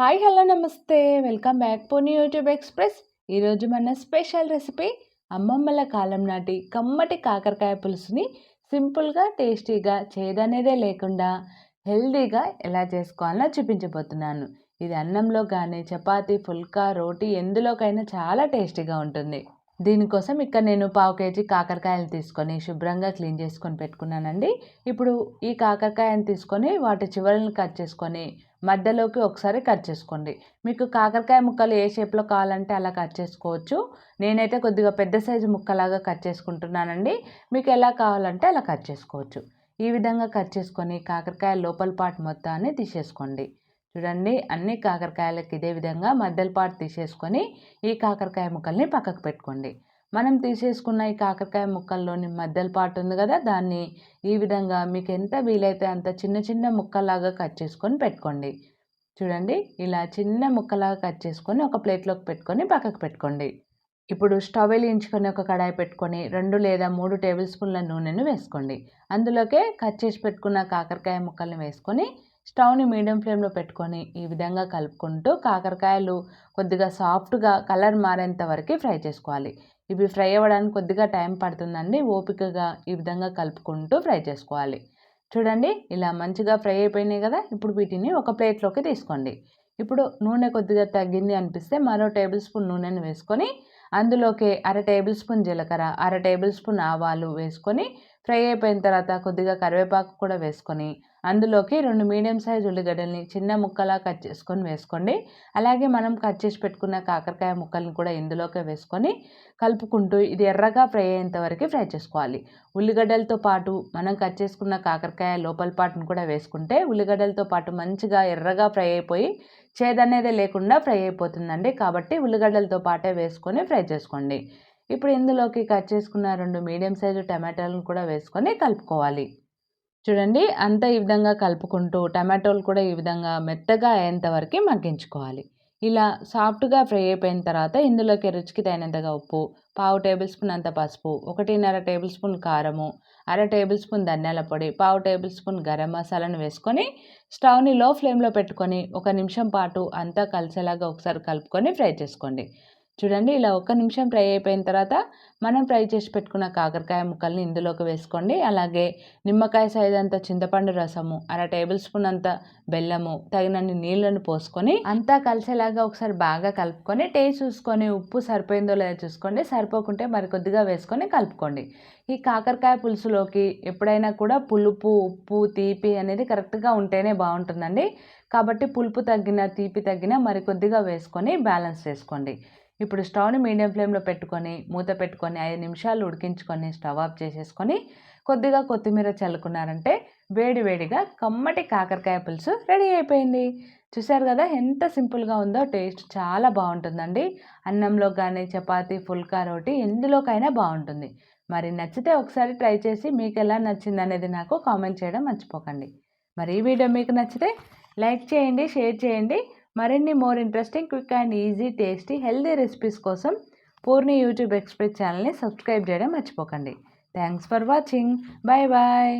Hi hello నమస్తే. Welcome back Poorni YouTube express ఈరోజు మన స్పెషల్ రెసిపీ అమ్మమ్మల కాలం నాటి కమ్మటి కాకరకాయ పులుసుని సింపుల్గా టేస్టీగా చేదనేదే లేకుండా హెల్దీగా ఎలా చేసుకోవాలో చూపించబోతున్నాను. ఇది అన్నంలో కానీ చపాతీ ఫుల్కా రోటీ ఎందులోకైనా చాలా టేస్టీగా ఉంటుంది. దీనికోసం ఇక్కడ నేను పావు కేజీ కాకరకాయలు తీసుకొని శుభ్రంగా క్లీన్ చేసుకొని పెట్టుకున్నానండి. ఇప్పుడు ఈ కాకరకాయని తీసుకొని వాటి చివరలను కట్ చేసుకొని మధ్యలోకి ఒకసారి కట్ చేసుకోండి. మీకు కాకరకాయ ముక్కలు ఏ షేప్లో కావాలంటే అలా కట్ చేసుకోవచ్చు. నేనైతే కొద్దిగా పెద్ద సైజు ముక్కలాగా కట్ చేసుకుంటున్నానండి. మీకు ఎలా కావాలంటే అలా కట్ చేసుకోవచ్చు. ఈ విధంగా కట్ చేసుకొని కాకరకాయ లోపల పాటు మొత్తాన్ని తీసేసుకోండి. చూడండి అన్ని కాకరకాయలకు ఇదే విధంగా మధ్యలో పాటు తీసేసుకొని ఈ కాకరకాయ ముక్కల్ని పక్కకు పెట్టుకోండి. మనం తీసేసుకున్న ఈ కాకరకాయ ముక్కల్లోని మధ్యలో పాటు ఉంది కదా దాన్ని ఈ విధంగా మీకు ఎంత వీలైతే అంత చిన్న చిన్న ముక్కలాగా కట్ చేసుకొని పెట్టుకోండి. చూడండి ఇలా చిన్న ముక్కలాగా కట్ చేసుకొని ఒక ప్లేట్లోకి పెట్టుకొని పక్కకు పెట్టుకోండి. ఇప్పుడు స్టవ్ వెలిగించుకొని ఒక కడాయి పెట్టుకొని రెండు లేదా మూడు టేబుల్ స్పూన్ల నూనెను వేసుకోండి. అందులోకే కట్ చేసి పెట్టుకున్న కాకరకాయ ముక్కల్ని వేసుకొని స్టవ్ని మీడియం ఫ్లేమ్లో పెట్టుకొని ఈ విధంగా కలుపుకుంటూ కాకరకాయలు కొద్దిగా సాఫ్ట్గా కలర్ మారేంత వరకు ఫ్రై చేసుకోవాలి. ఇవి ఫ్రై అవ్వడానికి కొద్దిగా టైం పడుతుందండి. ఓపికగా ఈ విధంగా కలుపుకుంటూ ఫ్రై చేసుకోవాలి. చూడండి ఇలా మంచిగా ఫ్రై అయిపోయినాయి కదా? ఇప్పుడు వీటిని ఒక ప్లేట్లోకి తీసుకోండి. ఇప్పుడు నూనె కొద్దిగా తగ్గింది అనిపిస్తే మరో టేబుల్ స్పూన్ నూనెను వేసుకొని అందులోకి అర టేబుల్ స్పూన్ జీలకర్ర అర టేబుల్ స్పూన్ ఆవాలు వేసుకొని ఫ్రై అయిపోయిన తర్వాత కొద్దిగా కరివేపాకు కూడా వేసుకొని అందులోకి రెండు మీడియం సైజ్ ఉల్లిగడ్డల్ని చిన్న ముక్కలా కట్ చేసుకొని వేసుకోండి. అలాగే మనం కట్ చేసి పెట్టుకున్న కాకరకాయ ముక్కల్ని కూడా ఇందులోకే వేసుకొని కలుపుకుంటూ ఇది ఎర్రగా ఫ్రై అయ్యేంత వరకు ఫ్రై చేసుకోవాలి. ఉల్లిగడ్డలతో పాటు మనం కట్ చేసుకున్న కాకరకాయ లోపల పాటును కూడా వేసుకుంటే ఉల్లిగడ్డలతో పాటు మంచిగా ఎర్రగా ఫ్రై అయిపోయి చేదనేదే లేకుండా ఫ్రై అయిపోతుందండి. కాబట్టి ఉల్లిగడ్డలతో పాటే వేసుకొని ఫ్రై చేసుకోండి. ఇప్పుడు ఇందులోకి కట్ చేసుకున్న రెండు మీడియం సైజు టమాటాలను కూడా వేసుకొని కలుపుకోవాలి. చూడండి అంతా ఈ విధంగా కలుపుకుంటూ టమాటోలు కూడా ఈ విధంగా మెత్తగా అయ్యేంత వరకు మగ్గించుకోవాలి. ఇలా సాఫ్ట్గా ఫ్రై అయిపోయిన తర్వాత ఇందులోకి రుచికి తగినంతగా ఉప్పు పావు టేబుల్ స్పూన్ అంత పసుపు ఒకటిన్నర టేబుల్ స్పూన్ కారము అర టేబుల్ స్పూన్ ధనియాల పొడి పావు టేబుల్ స్పూన్ గరం మసాలాను వేసుకొని స్టవ్ని లో ఫ్లేమ్లో పెట్టుకొని ఒక నిమిషం పాటు అంతా కలిసేలాగా ఒకసారి కలుపుకొని ఫ్రై చేసుకోండి. చూడండి ఇలా ఒక్క నిమిషం ఫ్రై అయిపోయిన తర్వాత మనం ఫ్రై చేసి పెట్టుకున్న కాకరకాయ ముక్కల్ని ఇందులోకి వేసుకోండి. అలాగే నిమ్మకాయ సైజ్ అంత చింతపండు రసము అర టేబుల్ స్పూన్ అంత బెల్లము తగినన్ని నీళ్ళను పోసుకొని అంతా కలిసేలాగా ఒకసారి బాగా కలుపుకొని టేస్ట్ చూసుకొని ఉప్పు సరిపోయిందో లేదో చూసుకోండి. సరిపోకుంటే మరి కొద్దిగా వేసుకొని కలుపుకోండి. ఈ కాకరకాయ పులుసులోకి ఎప్పుడైనా కూడా పులుపు ఉప్పు తీపి అనేది కరెక్ట్గా ఉంటేనే బాగుంటుందండి. కాబట్టి పులుపు తగ్గిన తీపి తగ్గిన మరి కొద్దిగా వేసుకొని బ్యాలెన్స్ చేసుకోండి. ఇప్పుడు స్టవ్ని మీడియం ఫ్లేమ్లో పెట్టుకొని మూత పెట్టుకొని ఐదు నిమిషాలు ఉడికించుకొని స్టవ్ ఆఫ్ చేసేసుకొని కొద్దిగా కొత్తిమీర చల్లుకున్నారంటే వేడి వేడిగా కమ్మటి కాకరకాయ పులుసు రెడీ అయిపోయింది. చూశారు కదా ఎంత సింపుల్గా ఉందో టేస్ట్ చాలా బాగుంటుందండి. అన్నంలో కానీ చపాతి ఫుల్కా రోటీ ఎందులోకైనా బాగుంటుంది. మరి నచ్చితే ఒకసారి ట్రై చేసి మీకు ఎలా నచ్చింది అనేది నాకు కామెంట్ చేయడం మర్చిపోకండి. మరి ఈ వీడియో మీకు నచ్చితే లైక్ చేయండి షేర్ చేయండి. మరిన్ని more interesting quick and easy tasty healthy recipes కోసం పూర్ణి యూట్యూబ్ ఎక్స్ప్రెస్ ఛానల్ని సబ్స్క్రైబ్ చేయడం మర్చిపోకండి. Thanks for watching. Bye bye